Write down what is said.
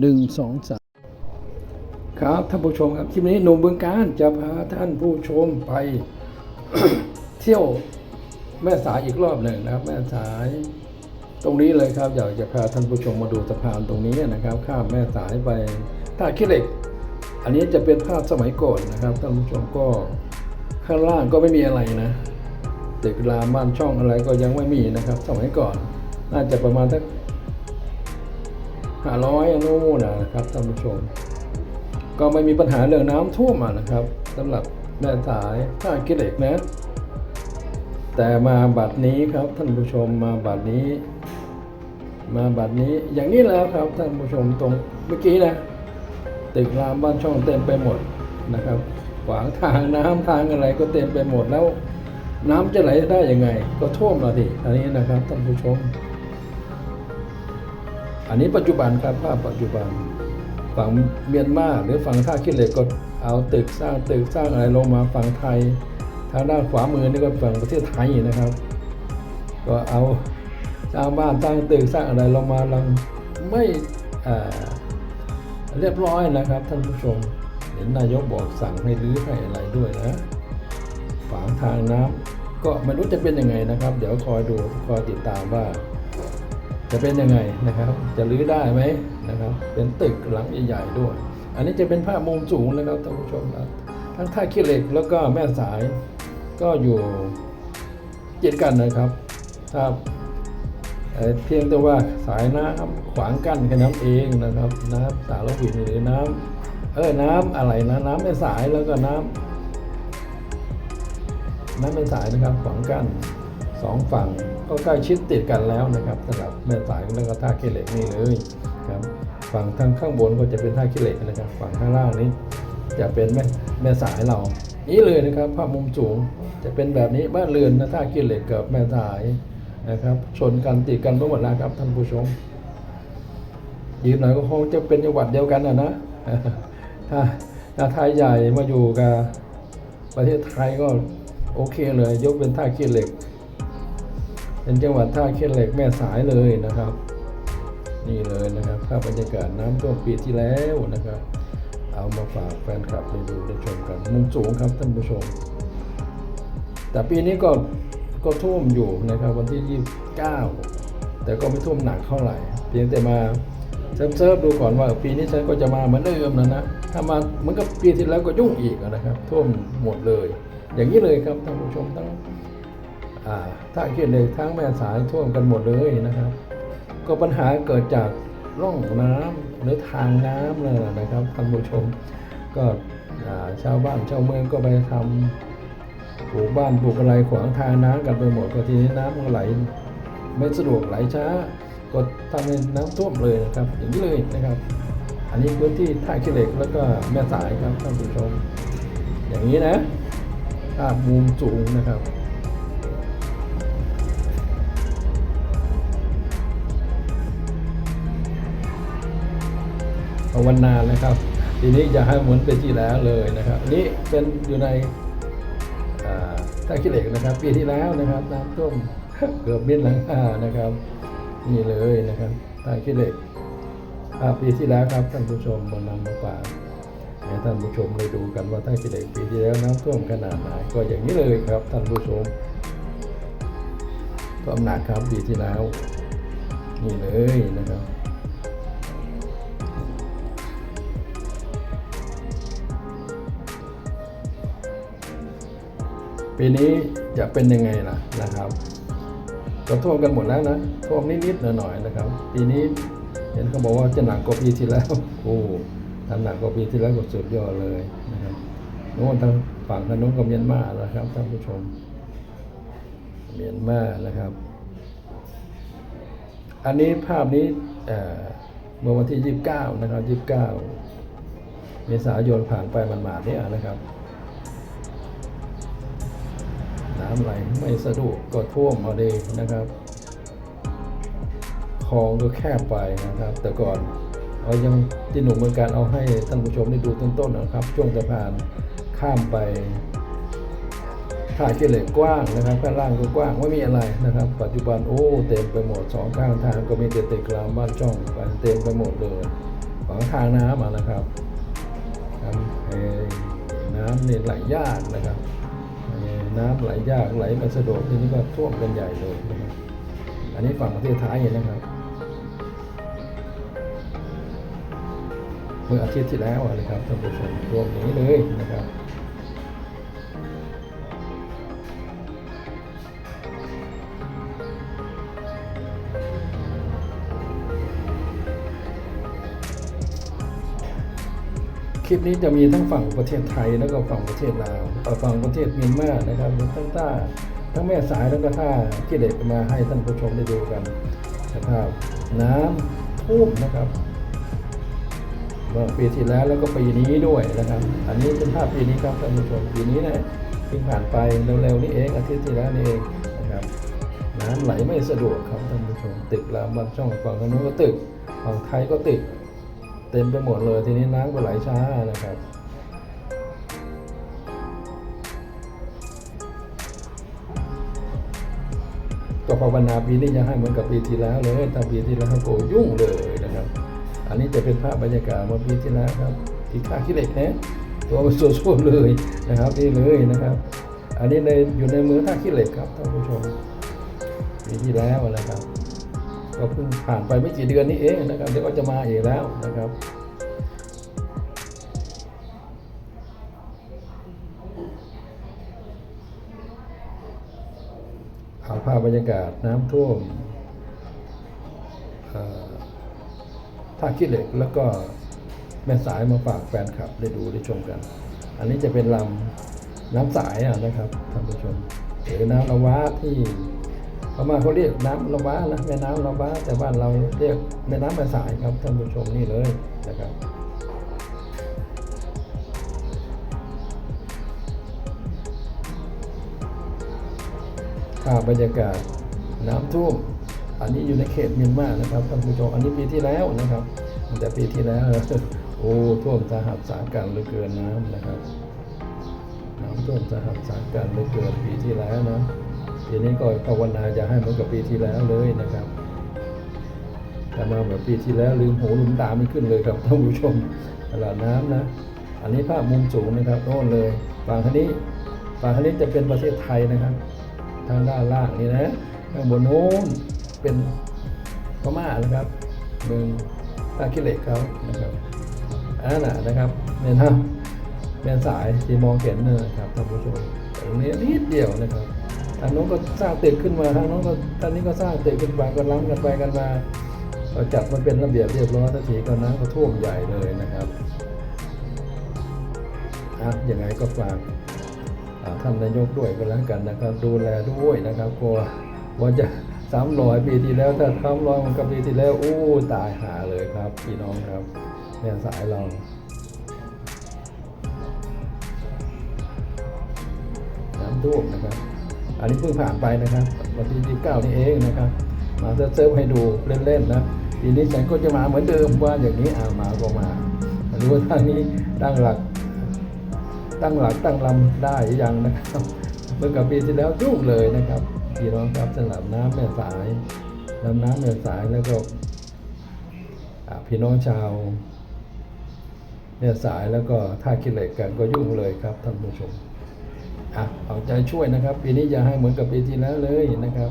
หนึ่งสองสามครับท่านผู้ชมครับคลิปนี้หนุ่มเบึงการจะพาท่านผู้ชมไป เที่ยวแม่สายอีกรอบหนึ่งนะครับ แม่สายตรงนี้เลยครับ อยากจะพาท่านผู้ชมมาดูสะพานตรงนี้นะครับ ข้ามแม่สายไปท่าขี้เหล็ก อันนี้จะเป็นภาพสมัยก่อนนะครับท่านผู้ชมก็ข้างล่างก็ไม่มีอะไรนะตึกรามบ้านช่องอะไรก็ยังไม่มีนะครับ สมัยก่อน น่าจะประมาณสัก ห้าร้อยนู่นนะครับท่านผู้ชม ก็ไม่มีปัญหาเรื่องน้ำท่วมอะนะครับสำหรับแม่สายท่าขี้เหล็กนะ แต่มาบัดนี้ครับท่านผู้ชมมาบัดนี้ มาบัดนี้อย่างนี้แล้วครับท่านผู้ชมตรงเมื่อกี้นะตึกรามบ้านช่องเต็มไปหมดนะครับขวางทางน้ำทางอะไรก็เต็มไปหมดแล้ว น้ำจะไหลได้ยังไง ก็ท่วมมาดิอันนี้นะครับท่านผู้ชม อันนี้ปัจจุบันครับภาพปัจจุบันฝั่งเมียนมาหรือฝั่งท่าขี้เหล็กก็เอาตึกสร้างตึกสร้างอะไรลงมาฝั่งไทย ทางด้านขวามือนี่ก็ฝั่งประเทศไทยนะครับ ก็เอาสร้างบ้านสร้างตึกสร้างอะไรลงมาลังไม่เรียบร้อยนะครับท่านผู้ชม เห็นนายกบอกสั่งให้รื้อให้อะไรด้วยนะฝางทางน้ำก็ไม่รู้จะเป็นยังไงนะครับ เดี๋ยวคอยดูคอยติดตามว่า จะเป็นยังไงนะครับ จะรื้อได้ไหมนะครับ เป็นตึกหลังใหญ่ๆด้วย อันนี้จะเป็นภาพมุมสูงนะครับท่านผู้ชมครับทั้งท่าขี้เหล็กแล้วก็แม่สายก็อยู่เจ็ดกันนะครับถ้าเอ่อเพียงแต่ว่าสายน้ำขวางกั้นแค่น้ำเองนะครับ น้ำสารวินหรือน้ำเออน้ำอะไรนะน้ำแม่สายแล้วก็น้ำน้ำเป็นสายนะครับขวางกั้นสองฝั่ง ก็ใกล้ชิดติดกันแล้วนะครับสำหรับแม่สายแล้วก็ท่าขี้เหล็กนี่เลยครับฝั่งทางข้างบนก็จะเป็นท่าขี้เหล็กนะครับ ฝั่งข้างล่างนี้จะเป็นแม่แม่สายเรา นี่เลยนะครับภาพมุมสูงจะเป็นแบบนี้บ้านเรือนนะท่าขี้เหล็กกับแม่สายนะครับชนกันติดกันทั้งหมดแล้วครับท่านผู้ชมยืนหน่อยก็คงจะเป็นจังหวัดเดียวกันนะนะถ้าถ้าไทยใหญ่มาอยู่กับประเทศไทยก็โอเคเลย ยกเป็นท่าขี้เหล็ก เป็นจังหวัดท่าขี้เหล็กแม่สายเลยนะครับ นี่เลยนะครับภาพบรรยากาศน้ำท่วมปีที่แล้วนะครับ เอามาฝากแฟนคลับได้ดูได้ชมกันมุมสูงครับท่านผู้ชม แต่ปีนี้ก็ก็ท่วมอยู่นะครับวันที่ 29 แต่ก็ไม่ท่วมหนักเท่าไหร่ เพียงแต่มาเซิร์ฟเซดูก่อนว่าปีนี้ฉันก็จะมาเหมือนเดิมนะนะ ถ้ามาเหมือนกับปีที่แล้วก็ยุ่งอีกนะครับ ท่วมหมดเลย อย่างนี้เลยครับท่านผู้ชมทั้งอ่า ท่าเขียนเลยทั้งแม่สายท่วมกันหมดเลยนะครับ ก็ปัญหาเกิดจากร่องน้ำหรือทางน้ำเลยนะครับท่านผู้ชม ก็ชาวบ้านชาวเมืองก็ไปทำปลูกบ้านปลูกอะไรขวางทางน้ำกันไปหมดก็ทีนี้น้ำก็ไหลไม่สะดวกไหลช้า ก็ทำให้น้ำท่วมเลยนะครับ อย่างนี้เลยนะครับ อันนี้พื้นที่ท่าขี้เหล็กแล้วก็แม่สายครับท่านผู้ชม อย่างนี้นะภาพมุมสูงนะครับ ภาวนานะครับ ทีนี้จะให้หมือนเป็นที่แล้วเลยนะครับอันนี้เป็นอยู่ในท่าขี้เหล็กนะครับ ปีที่แล้วนะครับน้ำท่วมเกือบมิดหลังคานะครับ นี่เลยนะครับท่าขี้เหล็กปีที่แล้วครับท่านผู้ชมมานำมาฝาให้ท่านผู้ชมได้ดูกันว่าท่าขี้เหล็กปีที่แล้วน้ำท่วมขนาดไหนก็อย่างนี้เลยครับ ท่านผู้ชมท่วมหนักครับปีที่แล้ว นี่เลยนะครับ ปีนี้จะเป็นยังไงล่ะนะครับก็ท่วมกันหมดแล้วนะท่วมนิดๆหน่อยๆนะครับ ปีนี้เห็นเขาบอกว่าจะหนักกว่าปีที่แล้วโอ้ทำหนักกว่าปีที่แล้วก็สุดยอดเลยนะครับโน้นทางฝั่งทางโน้นก็เมียนมานะครับท่านผู้ชมเมียนมานะครับ อันนี้ภาพนี้เมื่อวันที่ 29 นะครับ 29 เมษายนผ่านไปมันมาเนี่ยนะครับ น้ำไหลไม่สะดวกก็ท่วมมาเลยนะครับคลองก็แคบไปนะครับ แต่ก่อนเอายังที่หนุ่มเมืองการเอาให้ท่านผู้ชมได้ดูต้นๆนะครับ ช่วงสะพานข้ามไปท่าขี้เหล็กกว้างนะครับข้างล่างก็กว้างไม่มีอะไรนะครับ ปัจจุบันโอ้เต็มไปหมดสองข้างทางก็มีแต่ตึกรามบ้านช่องไปเต็มไปหมดเลยของทางน้ำอะนะครับครับน้ำเนี่ยไหลยากนะครับ น้ำไหลยากไหลไม่สะดวกทีนี้ก็ท่วมกันใหญ่เลยนะครับอันนี้ฝั่งประเทศไทยนะครับเมื่ออาทิตย์ที่แล้วอะนะครับท่านผู้ชมท่วมนี้เลยนะครับ ลิปนี้จะมีทั้งฝั่งประเทศไทยแล้วก็ฝั่งประเทศลาวฝั่งประเทศเมียนมานะครับทั้งใต้ทั้งแม่สายแล้วก็ท่าที่เด็กมาให้ท่านผู้ชมได้ดูกันสภาพน้ำท่วมนะครับเมื่อปีที่แล้วแล้วก็ปีนี้ด้วยนะครับ อันนี้เป็นภาพปีนี้ครับท่านผู้ชมปีนี้นะเพิ่งผ่านไปเร็วๆนี้เองอาทิตย์ที่แล้วนี่เองนะครับน้ำไหลไม่สะดวกครับท่านผู้ชมตึกรามบานช่องฝั่งทางนู้นก็ตึกฝั่งไทยก็ตึก เต็มไปหมดเลยทีนี้น้ำก็ไหลช้านะครับ ก็ภาวนาปีนี้จะให้เหมือนกับปีที่แล้วเลยถ้าปีที่แล้วโกยุ่งเลยนะครับ อันนี้จะเป็นภาพบรรยากาศเมื่อปีที่แล้วครับที่ท่าขี้เหล็กนะตัวมันสวยๆเลยนะครับนี่เลยนะครับ อันนี้ในอยู่ในมือท่าขี้เหล็กครับท่านผู้ชมปีที่แล้วนะครับ ก็เพิ่งผ่านไปไม่กี่เดือนนี้เองนะครับ เดี๋ยวก็จะมาอีกแล้วนะครับเอาภาพบรรยากาศน้ำท่วมท่าขี้เหล็กแล้วก็แม่สายมาฝากแฟนคลับได้ดูได้ชมกัน อันนี้จะเป็นลำน้ำสายะนะครับท่านผู้ชมหรือน้ำละวะที่ พม่าเขาเรียกน้ำละวะนะแม่น้ำละวะแต่บ้านเราเรียกแม่น้ำแม่สายครับท่านผู้ชมนี่เลยนะครับภาพบรรยากาศน้ำท่วมอันนี้อยู่ในเขตเมียนมานะครับท่านผู้ชมอันนี้ปีที่แล้วนะครับแต่ปีที่แล้วโอ้ท่วมสาหัสสากันเหลือเกินน้ำนะครับน้ำท่วมสาหัสสากันเหลือเกินปีที่แล้วนะ ปีนี้ก็ภาวนาจะให้เหมือนกับปีที่แล้วเลยนะครับแต่มาแบบปีที่แล้วลืมหูลืมตาไม่ขึ้นเลยครับท่านผู้ชมตลาดน้ำนะ อันนี้ภาพมุมสูงนะครับโน่นเลยฝั่งคันนี้ฝั่งคันนี้จะเป็นประเทศไทยนะครับ ทางด้านล่างนี่นะข้างบนโน้นเป็นพม่านะครับเมืองตาคิเหล็กเขานะครับอันนั้นนะนะครับเนี่ยนะแม่สายที่มองเห็นเนยนะครับท่านผู้ชมตรงนี้นิดเดียวนะครับ ทางโน้นก็สร้างตึกขึ้นมาทางโน้นก็ทางนี้ก็สร้างตึกขึ้นไปก็ล้ำกันไปกันมาก็จัดมันเป็นระเบียบเรียบร้อยทันทีก็น้ำก็ท่วมใหญ่เลยนะครับอะยังไงก็ฝากท่านนายกด้วยก็แล้วกันนะครับ ดูแลด้วยนะครับกลัวว่าจะสามร้อยปีที่แล้วถ้าสามร้อยมันกับปีที่แล้วอู้ตายหาเลยครับพี่น้องครับเนี่ยสายเราน้ำท่วมนะครับ อันนี้เพิ่งผ่านไปนะครับวันที่ยี่สิบเก้านี่เองนะครับ มาเซิร์ฟให้ดูเล่นๆนะปีนี้ฉันก็จะมาเหมือนเดิมว่าอย่างนี้อ่ามาก็มารู้ว่าทางนี้ตั้งหลัก ตั้งหลักตั้งลำได้ยังนะครับเมื่อกับปีที่แล้วยุ่งเลยนะครับพี่น้องครับสำหรับน้ำแม่สายลำน้ำแม่สายแล้วก็พี่น้องชาวแม่สายแล้วก็ท่าขี้เหล็กกันก็ยุ่งเลยครับท่านผู้ชม อะเอาใจช่วยนะครับปีนี้อย่าให้เหมือนกับปีที่แล้วเลยนะครับ